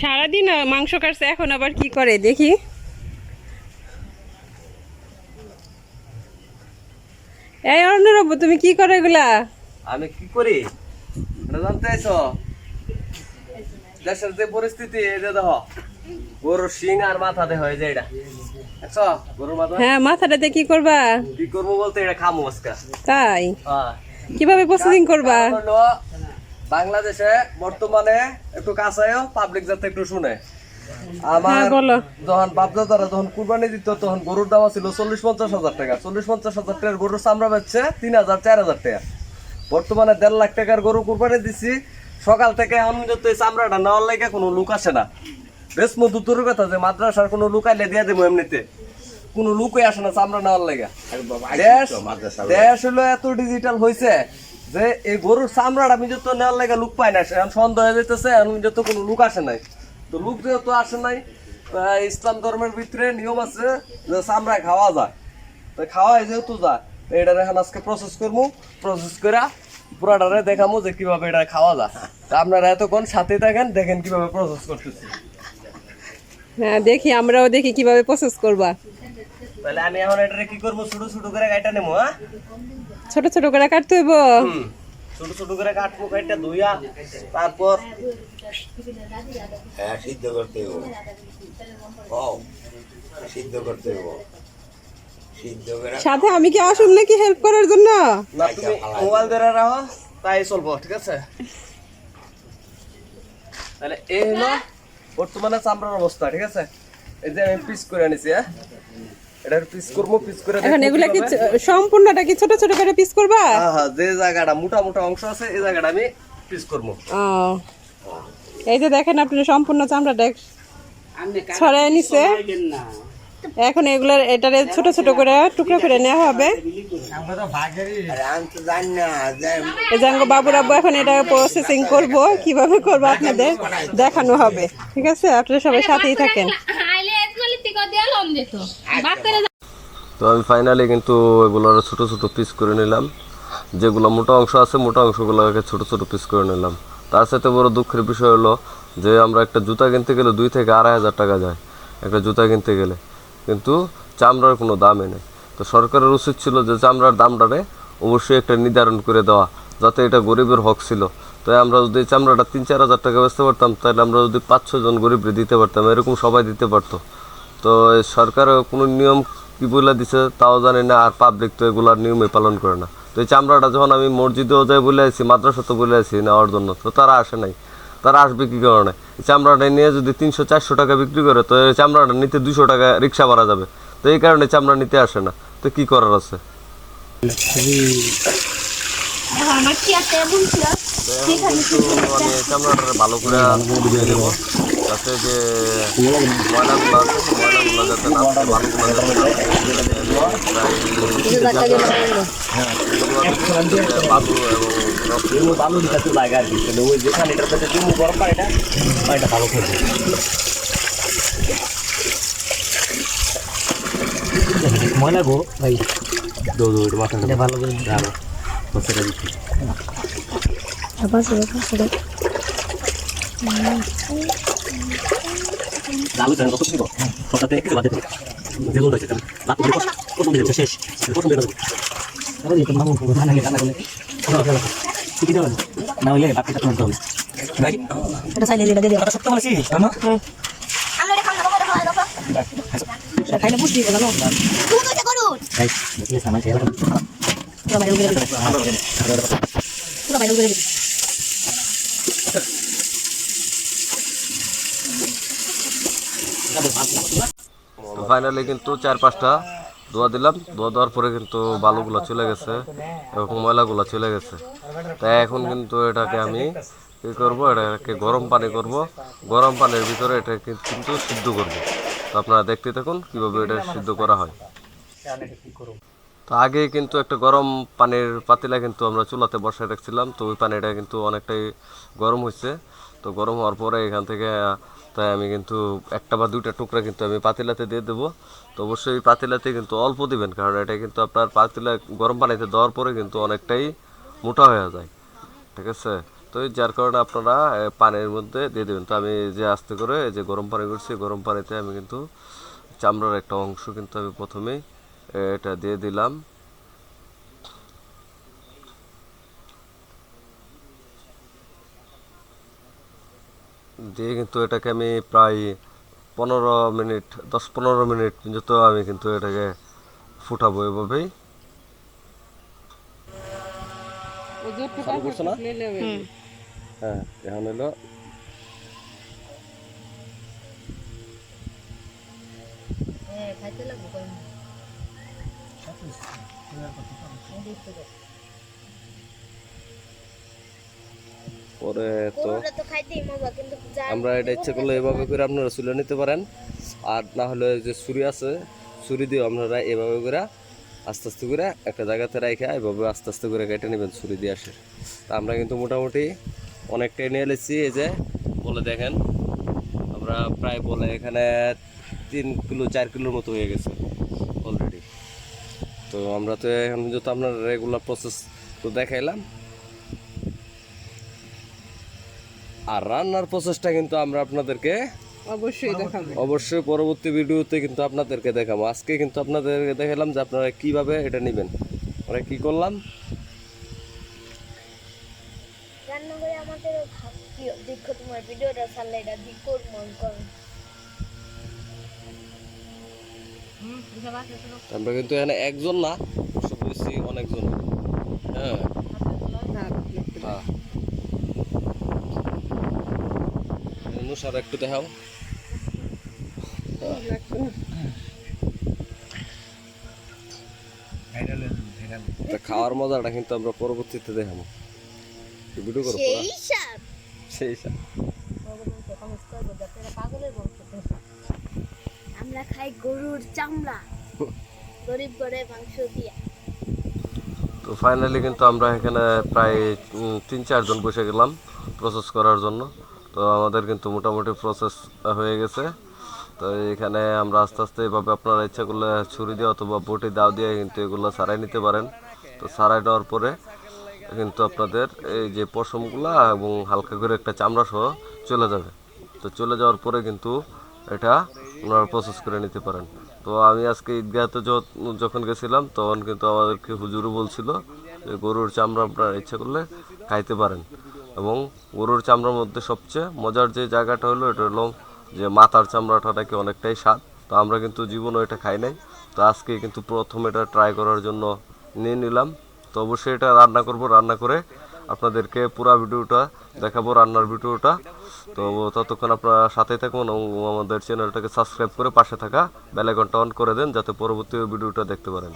সারাদিন মাংস কাটছে এখন আবার কি করে দেখি। এই অর্ণরব তুমি কি করো এগুলা? আমি কি করি? জানতে দেশের যে পরিস্থিতি দেখো গরুর শিং আর মাথা দেহ এই যে এটা। দেখছ? গরুর মাথা? হ্যাঁ মাথাটাতে কি করবা? কি করব বলতে এটা খামো আজকে। তাই? হ্যাঁ। কীভাবে প্রসেসিং করবা? বাংলাদেশে বর্তমানে একটু কাঁচায়ও পাবলিক যাতে একটু শুনে। আমার হ্যাঁ, যখন বাপদাদারা যখন কুরবানি দিত তখন গরুর দাম ছিল চল্লিশ পঞ্চাশ হাজার টাকা। চল্লিশ পঞ্চাশ হাজার টাকার গরুর চামড়া বেচছে তিন হাজার চার হাজার টাকা। বর্তমানে দেড় লাখ টাকার গরু কুরবানি দিছি। সকাল থেকে এখন পর্যন্ত এই চামড়াটা নেওয়ার লাগে কোনো লোক আসে না। বেশ মধু তোর কথা যে মাদ্রাসার কোনো লোক আইলে দিয়ে দেবো এমনিতে। কোনো লোকই আসে না চামড়া নেওয়ার লাগে। দেশ দেশ হলো এত ডিজিটাল হয়েছে যে এই গরুর চামড়াটা আমি যত নেওয়ার লাগে লোক পাই না এখন সন্দেহ হয়ে যেতেছে এখন যত কোনো লোক আসে নাই। তো লোক যেহেতু আসে নাই ইসলাম ধর্মের ভিতরে নিয়ম আছে যে চামড়া খাওয়া যায়। তো খাওয়াই যেহেতু যায় এটা এখন আজকে প্রসেস করব প্রসেস করে পুরাটারে দেখামো যে কীভাবে এটা খাওয়া যায়। তা আপনারা এতক্ষণ সাথে থাকেন দেখেন কীভাবে প্রসেস করতেছি। হ্যাঁ দেখি আমরাও দেখি কীভাবে প্রসেস করবা। তাহলে আমি এখন এটারে কি করব? ছোট ছোট করে গাইটা নেব হ্যাঁ? ছোট ছোট করে কাটতে হইব। ছোট ছোট করে কাটবো কাইটা ধুইয়া তারপর হ্যাঁ সিদ্ধ করতে হইব। সিদ্ধ করতে হইব। সাথে আমি কি আসুন নাকি হেল্প করার জন্য? না তুমি মোবাইল ধরে রাখো তাই চলবো ঠিক আছে? তাহলে এই হলো বর্তমানে চামড়ার অবস্থা ঠিক আছে? এই যে আমি পিস করে আনিছি হ্যাঁ? এটা পিস করব পিস করে এখন এগুলা কি সম্পূর্ণটা কি ছোট ছোট করে পিস করবা? হ্যাঁ যে জায়গাটা মোটা মোটা অংশ আছে এই জায়গাটা আমি পিস করব। এই যে দেখেন আপনি সম্পূর্ণ চামড়াটা নিছে। এখন এগুলার এটারে ছোট ছোট করে টুকরো করে নেওয়া হবে। আঙ্গো বাবুর আব্বু এখন এটা প্রসেসিং করব কীভাবে করব আপনাদের দেখানো হবে। ঠিক আছে? আপনারা সবাই সাথেই থাকেন আইলে একমালি থেকে দিয়ে লম যেত। তো আমি ফাইনালি কিন্তু এগুলোর ছোট ছোট পিস করে নিলাম। যেগুলো মোটা অংশ আছে মোটা অংশগুলোকে ছোট ছোট পিস করে নিলাম। তার সাথে বড় দুঃখের বিষয় হলো যে আমরা একটা জুতা কিনতে গেলে দুই থেকে আড়াই হাজার টাকা যায় একটা জুতা কিনতে গেলে। কিন্তু চামড়ার কোনো দামই নেই। তো সরকারের উচিত ছিল যে চামড়ার দামটারে অবশ্যই একটা নির্ধারণ করে দেওয়া যাতে এটা গরিবের হক ছিল। তাই আমরা যদি চামড়াটা তিন চার হাজার টাকা বেচতে পারতাম তাহলে আমরা যদি পাঁচ ছজন গরিবরে দিতে পারতাম এরকম সবাই দিতে পারতো। তো সরকার কোনো নিয়ম কি বলে দিছে তাও জানি না আর পাবলিক তো এগুলার নিয়মে পালন করে না। তো এই চামড়াটা যখন আমি মসজিদেও যাই বলে আসি মাদ্রাসাতে বলে আসি নেওয়ার জন্য তো তারা আসে নাই। তারা আসবে কি কারণে এই চামড়াটা নিয়ে যদি তিনশো চারশো টাকা বিক্রি করে তো এই চামড়াটা নিতে দুশো টাকা রিক্সা ভাড়া যাবে। তো এই কারণে চামড়া নিতে আসে না। তো কি করার আছে? আমি চামড়াটা ভালো করে যাতে যে ময়লাগুলো আছে ময়লাগুলো যাতে না ভালোগুলো যাতে বালু দিতে লাগে আর কি ওই যেখানে এটার মধ্যে দিমু গরম ভালো ময়লা গো ভাই দো ভালো করে দাও বসে দিচ্ছি লালু জানেন কত ছিল সবটাতে একটু বাদে যে লোক আছে লাভ করে কত দিন শেষ কত দিন আরে এটা মামু রান্না করে রান্না করলে কি দিতে হবে না হলে বাকিটা তোমার হবে এটা চাইলে যেটা দিয়ে সত্য বলেছি এটা দেখো খাইলে হবে জানো তুমি তো এটা ভাই সামান শেয়ার করো পুরো বাইরে উগরে দিবি বাইরে দিবি ফাইনালি কিন্তু চার পাঁচটা ধোয়া দিলাম। ধোয়া দেওয়ার পরে কিন্তু বালুগুলো চলে গেছে এবং ময়লাগুলো চলে গেছে। তাই এখন কিন্তু এটাকে আমি কী করব, এটাকে গরম পানি করব। গরম পানির ভিতরে এটাকে কিন্তু সিদ্ধ করব। তো আপনারা দেখতে থাকুন কীভাবে এটা সিদ্ধ করা হয়। তো আগে কিন্তু একটা গরম পানির পাতিলা কিন্তু আমরা চুলাতে বসায় রাখছিলাম। তো ওই পানিটা কিন্তু অনেকটাই গরম হয়েছে তো গরম হওয়ার পরে এখান থেকে, তাই আমি কিন্তু একটা বা দুইটা টুকরা কিন্তু আমি পাতিলাতে দিয়ে দেবো। তো অবশ্যই পাতিলাতে কিন্তু অল্প দিবেন, কারণ এটা কিন্তু আপনার পাতিলা গরম পানিতে দেওয়ার পরে কিন্তু অনেকটাই মোটা হয়ে যায়। ঠিক আছে? তো যার কারণে আপনারা পানির মধ্যে দিয়ে দেবেন। তো আমি যে আস্তে করে যে গরম পানি করছি, গরম পানিতে আমি কিন্তু চামড়ার একটা অংশ কিন্তু আমি প্রথমেই এটা দিয়ে দিলাম। দিয়ে কিন্তু এটাকে আমি প্রায় পনেরো মিনিট দশ পনেরো মিনিট পর্যন্ত আমি কিন্তু এটাকে ফুটাবো এভাবেই। হ্যাঁ এখন হলো খাইতে লাগবো পরে তো আমরা এটা ইচ্ছে করলে এভাবে করে আপনারা চুলে নিতে পারেন। আর না হলে যে ছুরি আছে ছুরি দিয়ে আপনারা এভাবে করে আস্তে আস্তে করে একটা জায়গাতে রাখা এভাবে আস্তে আস্তে করে কেটে নেবেন ছুরি দিয়ে আসে। তা আমরা কিন্তু মোটামুটি অনেকটাই নিয়ে এলেছি এই যে বলে দেখেন আমরা প্রায় বলে এখানে তিন কিলো চার কিলোর মতো হয়ে গেছে অলরেডি তো আমরা তো এখন যত আপনার রেগুলার প্রসেস তো দেখাইলাম আর রান্নার প্রসেসটা কিন্তু আমরা আপনাদেরকে অবশ্যই দেখাবো। অবশ্যই পরবর্তী ভিডিওতে কিন্তু আপনাদেরকে দেখাবো। আজকে কিন্তু আপনাদেরকে দেখালাম যে আপনারা কীভাবে এটা নেবেন। আমরা কি করলাম? রান্না করে আমাদের প্রিয় তোমার ভিডিওটা ছাড়লে এটা দিকর মন কর আমরা কিন্তু এখানে একজন না অনেকজন। হ্যাঁ। হ্যাঁ। অনুসার একটু দেখাও। খাওয়ার মজাটা কিন্তু আমরা পরবর্তীতে দেখাবো। ভিডিও করো সেই। সাপ আমরা খাই গরুর চামড়া। গরিব করে মাংস দিয়া। তো ফাইনালি কিন্তু আমরা এখানে প্রায় তিন চারজন বসে গেলাম প্রসেস করার জন্য। তো আমাদের কিন্তু মোটামুটি প্রসেস হয়ে গেছে। তো এখানে আমরা আস্তে আস্তে এভাবে আপনারা ইচ্ছা করলে ছুরি দিয়ে অথবা বটি, দাও দিয়ে কিন্তু এগুলো সারাই নিতে পারেন। তো সারাই নেওয়ার পরে কিন্তু আপনাদের এই যে পশমগুলা এবং হালকা করে একটা চামড়া সহ চলে যাবে। তো চলে যাওয়ার পরে কিন্তু এটা আপনারা প্রসেস করে নিতে পারেন। তো আমি আজকে ঈদগাহতে যখন গেছিলাম তখন কিন্তু আমাদেরকে হুজুরও বলছিল যে গরুর চামড়া আপনারা ইচ্ছা করলে খাইতে পারেন। এবং গরুর চামড়ার মধ্যে সবচেয়ে মজার যে জায়গাটা হলো, এটা হলো যে মাথার চামড়াটা নাকি অনেকটাই স্বাদ। তো আমরা কিন্তু জীবনও এটা খাই নাই। তো আজকে কিন্তু প্রথম এটা ট্রাই করার জন্য নিয়ে নিলাম। তো অবশ্যই এটা রান্না করব, রান্না করে আপনাদেরকে পুরো ভিডিওটা দেখাবো, রান্নার ভিডিওটা। তো ততক্ষণ আপনারা সাথে থাকুন এবং আমাদের চ্যানেলটাকে সাবস্ক্রাইব করে পাশে থাকা বেল আইকনটা অন করে দেন, যাতে পরবর্তী ভিডিওটা দেখতে পারেন।